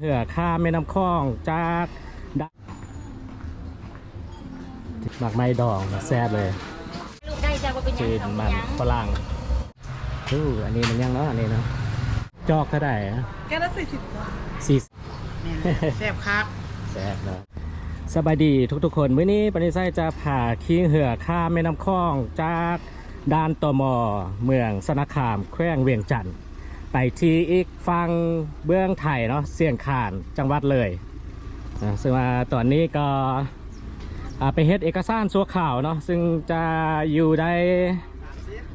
เหือข้ามแม่น้ำคลองจากดะหมักไม้ดองแซ่บเลยลูกได้จะว่าเป็นหยังจีนเอามัเป็นนหยังฝรั่งอู้อันนี้มันยังเนาะอันนี้เนาะจอกเท่าไหร่อะแก้วละสี่สิบจ้ะสี่แซ่บครับแซ่บเนาะสบายดีทุกๆคนมื้อนี้ปณิไซจะผ่าคิงเหือข้ามแม่น้ำคลองจากด้านตมเมืองสนาคามแขวงเวียงจันทน์ ไปที่อีกฟังเบื้องไทยเนาะเสียงขานจังหวัดเลยนะซึ่งว่าตอนนี้ก็ไปเฮ็ดเอกสารสัวข่าวเนาะซึ่งจะอยู่ได้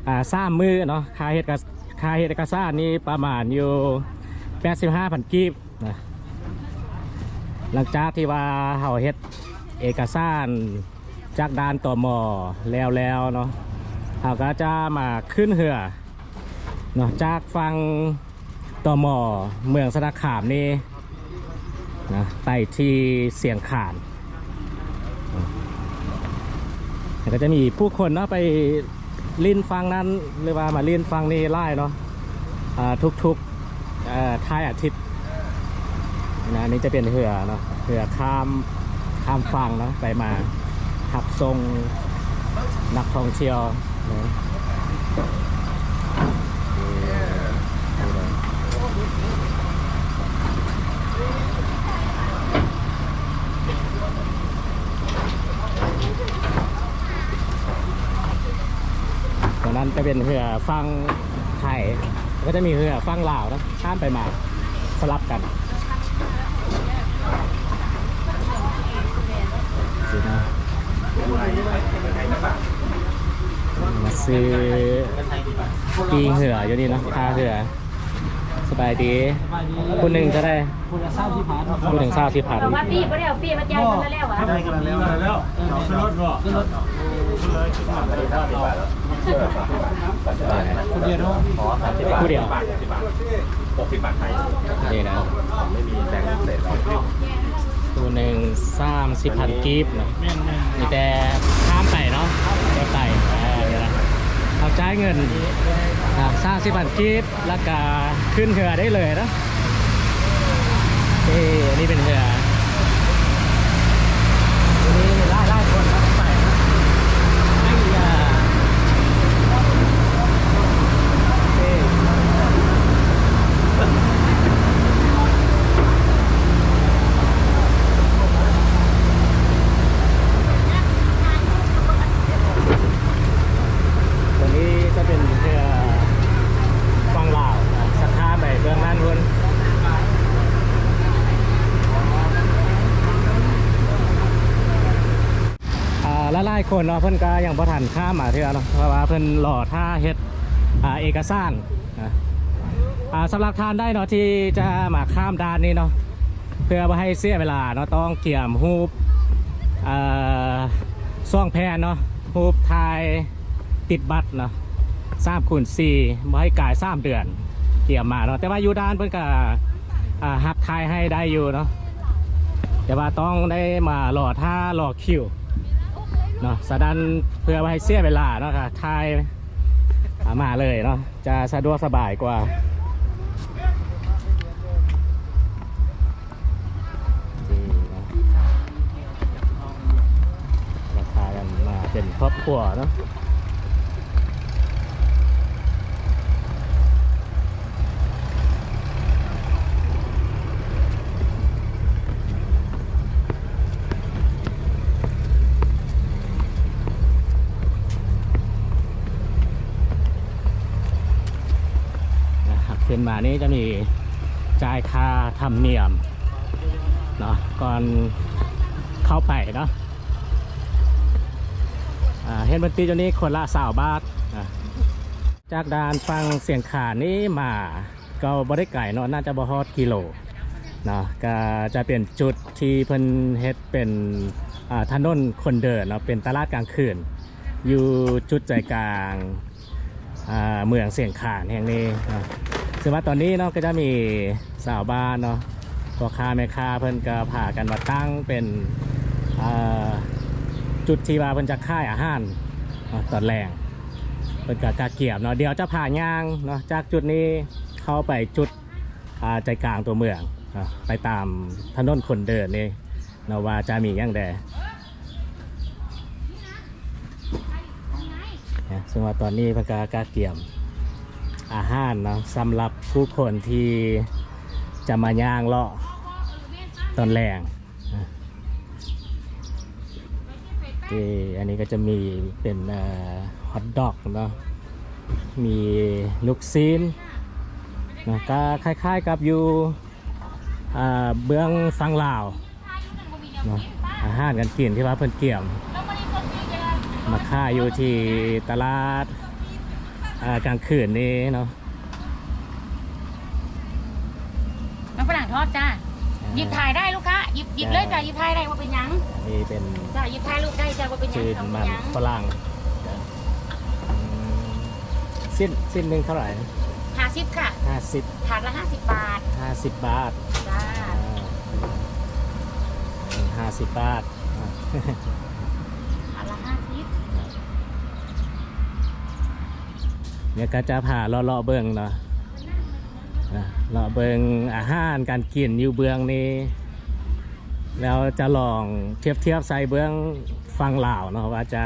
อ่าสามมือเนาะค่าเฮ็ดกับค่าเฮ็ดเอกสารนี่ประมาณอยู่85,000กีบนะหลังจากที่ว่าเขาเฮ็ดเอกสารจากด้านต่อมอแล้วแล้วเนาะเขาก็จะมาขึ้นเหือ เนาะจากฟังต่อมอเมืองสนาขามนี่นะไปที่เสียงขานแล้วก็จะมีผู้คนเนาะไปลิ้นฟังนั้นหรือว่ามาลิ้นฟังนี่ไล่เนาะอ่าทุกๆท้ายอาทิตย์นะนนี้จะเป็นเหือเนาะเหือข้ามข้ามฝั่งเนาะไปมาขับทรงนักท่องเที่ยวนะตรงนั้น จะเป็นเหือฟังไทยแล้วก็จะมีเหือฟังลาวนะข้ามไปมาสลับกันสินะมาซื้อปีงเหืออยู่นี่เนาะพาเหือสบายดีคุณหนึ่งจะได้คุณหนึ่งเศร้าที่พันบอกว่าปีบ่ได้เอาปีมาจ่ายกันแล้วอะ ทำไมกันแล้วแล้วขึ้นรถบ่ขึ้นรถ ผู้เดียวผู้เดียวหกสิบบาทไทยนี่นะไม่มีแรงเศษหรอกตัวหนึ่งสามสิบพันกีบนะมีแต่ข้ามไปเนาะเดี๋ยวไปอ่าเดี๋ยนะเอาจ่ายเงินสามสิบพันกีบแล้วก็ขึ้นเหือได้เลยนะนี่อันนี้เป็นเหือ วันนี้ไล่ไล่คนนะไปนะไอ้ยาเอ้ยตัวนี้จะเป็นเรือฟังลาวนะสถาไปเบื้องนั้นวน อ่าละลาย คนเนาะเพิ่นก็ยังบ่ทันข้ามมาเทื่อเนาะเพราะว่าเพิ่นรอท่าเฮ็ดเอกสารนะอ่าสำหรับทานได้เนาะที่จะมาข้ามด่านนี้เนาะเพื่อบ่ให้เสียเวลาเนาะต้องเกี่ยมรูปอ่าซ่องแพนเนาะรูปถ่ายติดบัตรเนาะ3คูณ4บ่ให้กาย3เดือน เกี่ยมมาเนาะแต่ว่าอยู่ด้านเพิ่นก็หับถ่ายให้ได้อยู่เนาะแต่ว่าต้องได้มารอท่ารอคิว เนาะสะดันเพื่อไม่ให้เสียเวลาเนาะค่ะทายามาเลยเนาะจะสะดวกสบายกว่านี่นะราคากันมาเป็นครอบครัวเนาะ นี่จะมีจ่ายค่าธรรมเนียมเนาะก่อนเข้าไปเนาะเห็นบันตีตัวนี้คนละสาวบาทจากดานฟังเสียงขานี้มาก็บริไก่เนาะน่าจะบฮอดกิโลเนาะก็จะเป็นจุดที่เพิ่นเฮ็ดเป็นอ่าถนนคนเดินเนาะเป็นตลาดกลางคืน อยู่จุดใจกลางอ่าเมืองเสียงขานแห่งนี้ ซึ่งว่าตอนนี้เนาะก็จะมีสาวบ้านเนาะพ่อค้าแม่ค้าเพิ่นก็พากันมาตั้งเป็นจุดที่ว่าเพิ่นจะค่ายอาหารเนตอนแรงเพิ่นก็กะเกียบเนาะเดี๋ยวจะพาย่างเนาะจากจุดนี้เข้าไปจุดอ่าใจกลางตัวเมืองอไปตามถนนคนเดินนี่เนาะว่าจะมีอย่างใดนะซึ่งว่าตอนนี้เพันกากาเกี่ยม อาหารเนาะสำหรับผู้คนที่จะมาย่างเลาะตอนแรงที่อันนี้ก็จะมีเป็นฮอทดอกเนาะมีลูกซีนนะก็คล้ายๆกับอยู่เบื้องฟังลาวนะอาหารกันกินที่ว่าเพิ่นเกี่ยม มาค่าอยู่ที่ตลาด กลางคืนนี้เนาะน้ำฝรั่งทอดจ้าหยิบถ่ายได้ลูกค้าหยิบหยิบเลยจ้าหยิบถ่ายได้ว่าเป็นหยังนี่เป็นจ้าหยิบถ่ายลูกได้จ้าว่าเป็นหยังจืดเอามัเป็นนหยังฝรั่งอืมสิ้นสิ้นหนึ่งเท่าไหร่ห้าสิบค่ะห้าสิบถาดละห้าสิบบาทห้าสิบบาทจ้าห้าสิบบาทอ่า ถาดละห้าสิบ เนี่ยก็จะผ่าเลาะๆเบิงเนาะเลาะเบิงอาหารการกินอยู่เบืองนี้ แล้วจะลองเทียบเทียบใส่เบืองฟังลาวเนาะว่าจะ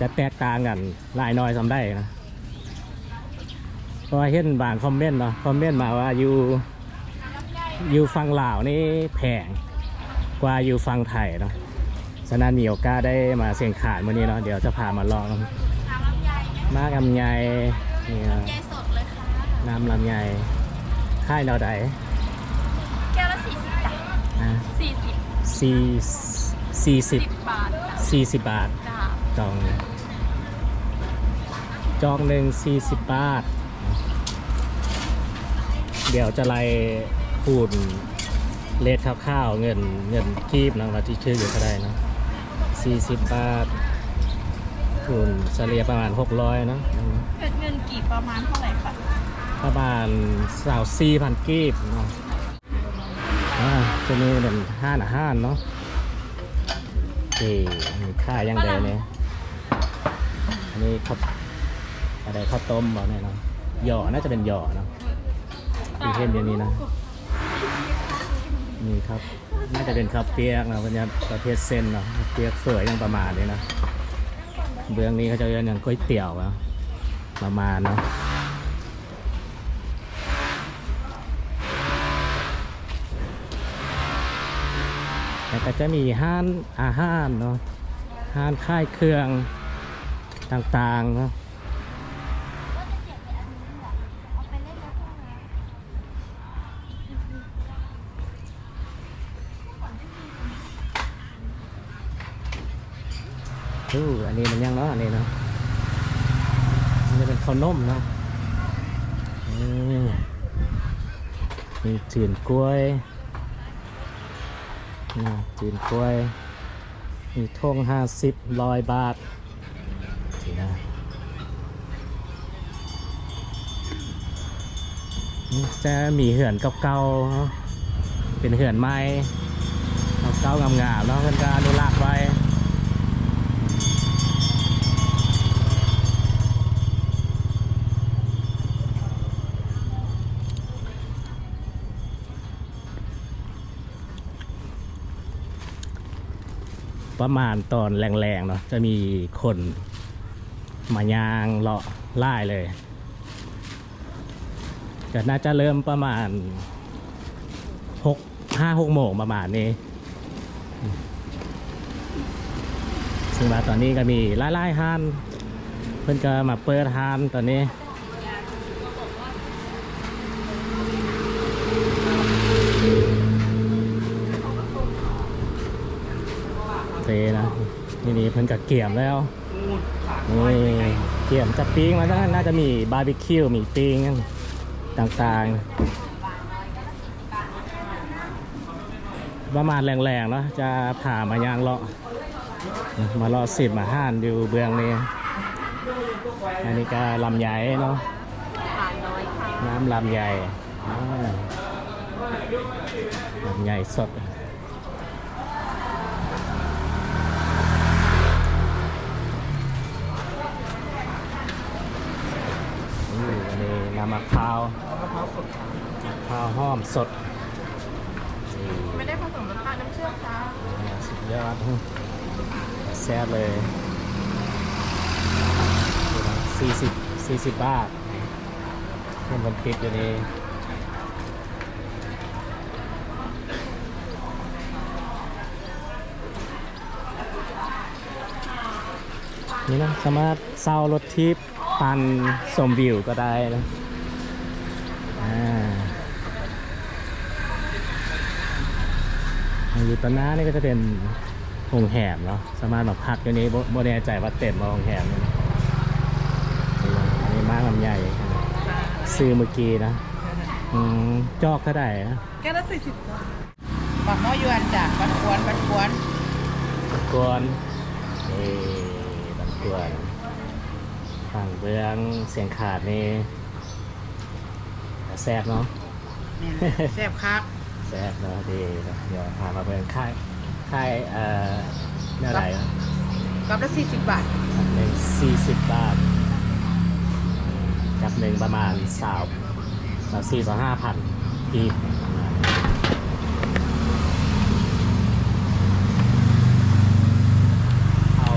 จะแตกต่างกันหลายน้อยสำได้นะเพราะเห็นบางคอมเมนต์เนาะคอมเมนต์มาว่าอยู่อยู่ฟังลาวนี่แพงกว่าอยู่ฟังไทยเนาะฉะนั้นมีโอกาสได้มาเสียงขานวันนี้เนาะเดี๋ยวจะพามาลอง มากลำไยนี่นะยายสดเลยค่ะ น้ำลำไยค่ายเราใดแก้วละสี่สิบจ้ะนะสี่สิบสี่สี่สิบสิบบาทจ้ะสี่สิบบาท จ้าจองจองหนึ่งสี่สิบบาท เดี๋ยวจะไล่คูณเลทข้าวๆเงินเงินกีบนะเราที่ชื่ออยู่ก็ได้นะสี่สิบบาท คูณเฉลี่ยประมาณหกร้อยนะเป็นเงินกี่ประมาณเท่าไหร่คะประมาณสาวสี่พันกีบเนาะอ่าจะมีเป็นห้านอาหารเนาะนี่มีค่ายังไงเนี่ยอันนี้ข้าวอะไรข้าวต้มบอกเนี่ยเนาะหย่อน่าจะเป็นหย่อเนาะที่เห็นอย่างนี้นะนี่ครับ น่าจะเป็นข้าวเปียกนะเป็นประเภทเส้นเนาะเปียกเฝยยังประมาณนี้นะ เบื้องนี้เขาจะเรียกอย่างก๋วยเตี๋ยวนะประมาณเนาะแล้วก็จะมีห้านอาหารเนาะห้านค่ายเครื่องต่างๆเนาะ อู้อันนี้มันยังเนาะอันนี้เนาะมันจะเป็นข้าวนมเนาะมีจีนกล้วยนี่จีนกล้วย มีทงห้าสิบร้อยบาททีนะจะมีเหือนเก่าๆเนาเป็นเหือนไม้เก่าๆงามๆเนาะเพื่อนการอนุรักษ์ไว้ ประมาณตอนแรงๆเนาะจะมีคนมายางเลาะไล่เลยก็น่าจะเริ่มประมาณหกห้าหกโมงประมาณนี้ ซึ่งว่าตอนนี้ก็มีไล่ๆห้าน เพื่อนก็มาเปิดห้านตอนนี้ เฟนะ นี่นี่เพิ่นกับเกี่ยมแล้วนี่เกี่ยมจะปิ้งมาแล้วน่าจะมีบาร์บีคิวมีปิ้งต่างๆประมาณแรงๆเนาะจะผ่ามายางเลาะมารอสิบมาห้านอยู่เบืองนี้อันนี้ก็ลำไยเนาะน้ำลำไยอ่ลำไยสด นำมะพร้าวมะพร้าวหอมสดไม่ได้ผสมน้ำตาลน้ำเชื่อมค่ะสุดยอดแซ่บเลย40 40 บาทเงินมันติดอยู่นี่นี่นะสามารถเซารถทิพย์ปันสมวิวก็ได้นะ อยู่ตอนหน้านี่ก็จะเป็นโรงแหมเนาะสามารถมาพักอยู่นี้โมแน่ใจว่าเต็มมาโรงแหมนี่นี่นะอันนี้มากลำใหญ่ซื้อเมื่อกี้นะอืมจอกเท่าไหร่นะแก้วละสี่สิบจ้าบักหม้อยวนจ้ะบันควนบันควนบันกวนเอ้บันกวนฝั่งเบื้องเสียงขาดนี่แซ่บเนาะเนี่ยแซ่บครับ แซ่บเนาะดีนะเดี๋ยวพามาเบิ่งค่ายค่ายเอ่อเนื้อไหนนะกับละสี่สิบบาทจับหนึ่งสี่สิบบาทจับหนึ่งประมาณสาวสาวสี่สองห้าพันกีบเอา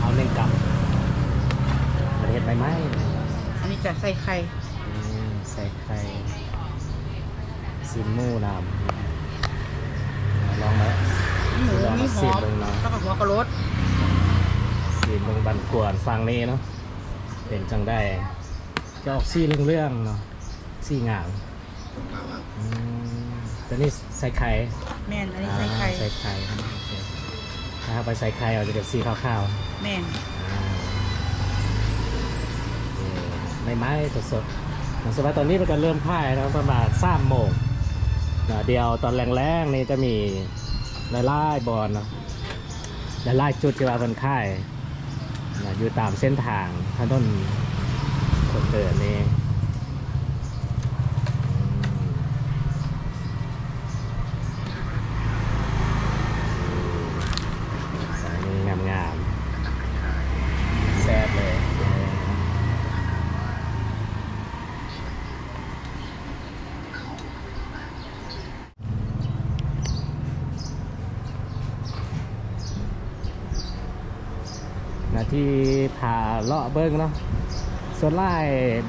เอาหนึ่งกับประเทศใบไม้อันนี้จะใส่ไข่อืมใส่ไข่ ซิมหมูนำลองมามีหมูลองมีมาหซิอมมเบิ่งเนาะแล้วก็หัวกระโหลดสีเมืองบันกวนฟังนี้เนาะเป็นจังได้จะออกสีเรื่องๆเนาะสีงามอืมแต่นี่ใส่ไข่แม่นอันนี้ใส่ไข่อ่าใส่ไข่โอเคถ้าเอาไปใส่ไข่เราจะเป็นสีขาวแม่นๆอ่าโอเคไม่ไม้สดๆสำหรับตอนนี้มันก็เริ่มพ่ายแล้วประมาณสามโมง นะเดียวตอนแรงๆนี่จะมีไล่ๆบอลนะไล่ๆจุดที่ว่าคนไข้นะอยู่ตามเส้นทางถนนคนเดินนี่อืมสายนี้งามๆแซ่บเลยเออนะที่พา เบิ้งเนาะส่วนไล่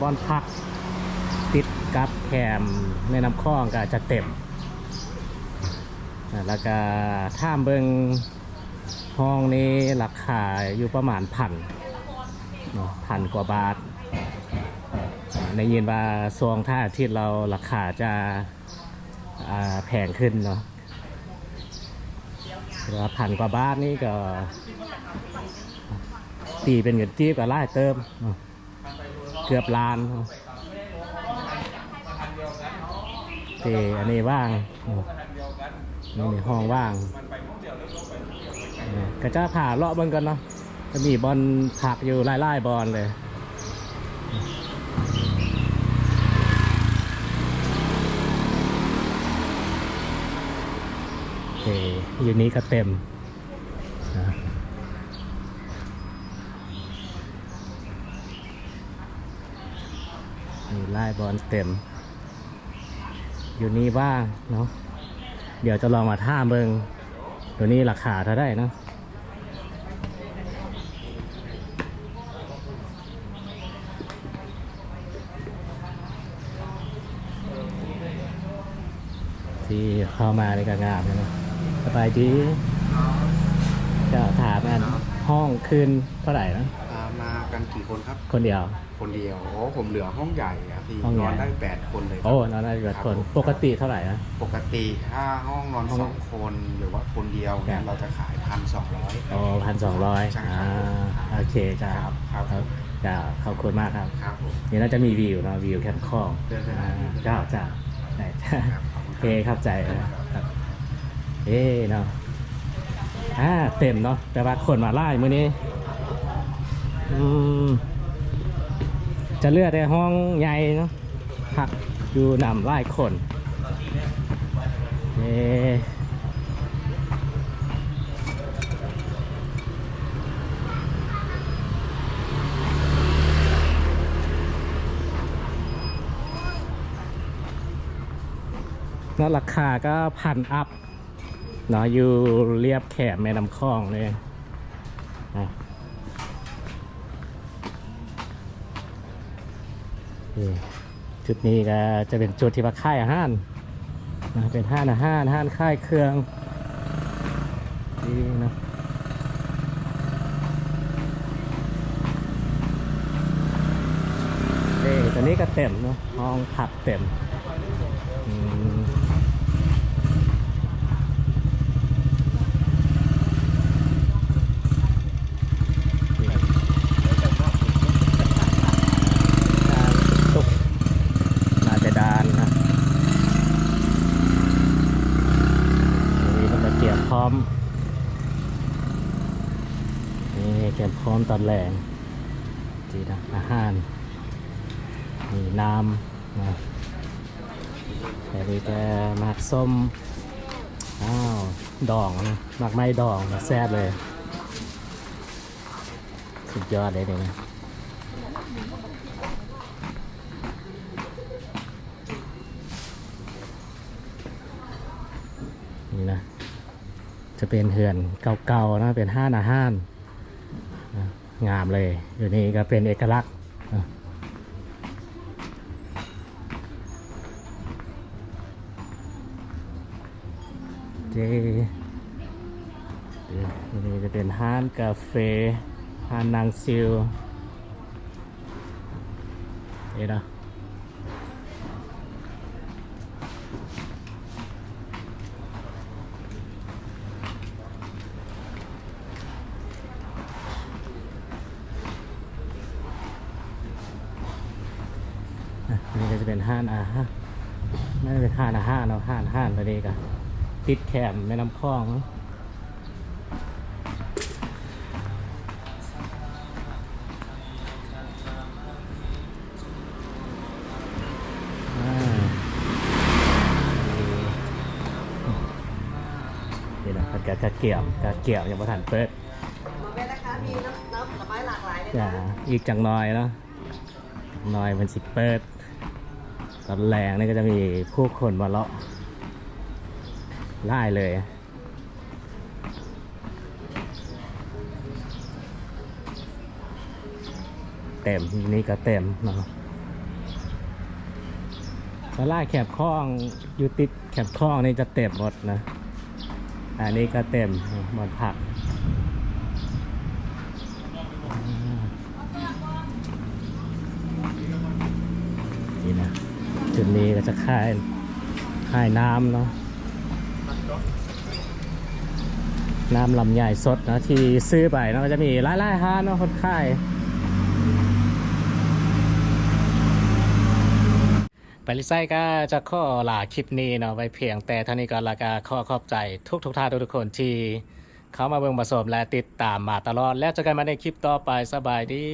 บอลพักติดกับแคมในน้ำคลองก็จะเต็ม แล้วก็ท่ามเบิ้งห้องนี้ราคาอยู่ประมาณพันพันกว่าบาท ในยินว่าซวงท่าอาทิตย์เราราคาจะาแพงขึ้นเนาะพันกว่าบาทนี่ก็ ตีเป็นเงินจีบกับไล่เติม เกือบล้านเตอันนี้ว่างเนาะนี่มีห้องว่างเนี่ยก็จะผ่าเลาะบิ่งกันเนาะจะมีบอลผักอยู่ไล่ๆบอลเลยอยู่นี้ก็เต็มนะ มี ไล่บอลเต็ม อยู่นี่ว่างเนาะเดี๋ยวจะลองมาท่ามเบิงเดี๋ยวนี้ราคาเท่าได้เนาะที่เข้ามาในกางามเลยนะสบายดีจะถามกันห้องคืนเท่าไหร่นะ กันกี่คนครับ คนเดียว คนเดียวอ๋อผมเหลือห้องใหญ่อะพี่ห้องใหญ่นอนได้แปดคนเลยครับ โอ้นอนได้เกิดคนปกติเท่าไหร่นะ ปกติถ้าห้องนอนห้องสองคนหรือว่าคนเดียวเนี่ครัยบเราจะขายพันสองร้อย โอ้พันสองร้อยใช่ครับอ่าโอเคจ้าครับครับ จ้าขอบคุณมากครับครับผมนี่น่าจะมีวิวเนอะวิวแคมป์คลองเดินไปอ่าได้จ้าจ้าได้จ้า ครับขอบโอคุณเคครับใจครับเอ้เนาะอ่าเต็มเนาะแต่ว่าคนมาไล่มื้อนี้อืม จะเลือกแต่ห้องใหญ่เนาะพักอยู่นำไล่คนเอ้แล้วราคาก็พันอัพเนาะอยู่เรียบแขมแม่น้ำคลองเลยนะ จุดนี้ก็จะเป็นจุดที่ว่าค่ายอาหารนะเป็นห้านอาหารห้านค่ายเครื่องนี่นะเอ้ตอนนี้ก็เต็มเนาะห้องผักเต็มอืม ตุกน่าจะดานนะนี่มันจะเกี่ยวพร้อม นี่เกี่ยวพร้ อมตอนแรงจีนะอาหาร มีน้ำนะแต่นี่ก็หมากส้ม อ้าว ดองนะหมากไม้ดองนะแซ่บเลย สุดยอดเลยเนี่ยนี่นะ จะเป็นเหือนเก่าๆนะ เป็นห้านอาห้าน งามเลยอยู่นี่ก็เป็นเอกลักษณ์เจเดี๋ยวนี่จะเป็นห้านกาแฟห้านนางซิลนี่นะ อะอันนี้ก็จะเป็นห้านอาฮะ น่าจะเป็นห้านอาห้าเนาะห้านห้านตัวนี้ก็ติดแคมแม่น้ำคลองเนอะอ่านี่นะมันกะกะเกี่ยวกะเกี่ยวยังไม่ทันเปิดแม่นะคะมีน้ำน้ำผลไม้หลากหลายเลยอย่าอีกจังน้อยเนาะน้อยมันสิเปิด ตอนแรงนี่ก็จะมีผู้คนมาเลาะไล่เลย เต็มนี่ก็เต็มเนาะสลาแคบคล้องอยู่ติดแคบคล้องนี่จะเต็มหมดนะ อันนี้ก็เต็มหมดผัก นี่นะ จุดนี้ก็จะค่ายค่ายน้ำเนาะน้ำลำใหญ่สดนะที่ซื้อไปเนาะก็จะมีหลายๆฮานเนาะคนค่ายไปลิไซก็จะข้อลาคลิปนี้เนาะไว้เพียงแต่เท่านี้ก็ละกาข้อขอบใจทุกทุกท่านทุกคนที่เข้ามาเบิ่งผสมและติดตามมาตลอด แล้วเจอกันมาในคลิปต่อไปสบายดี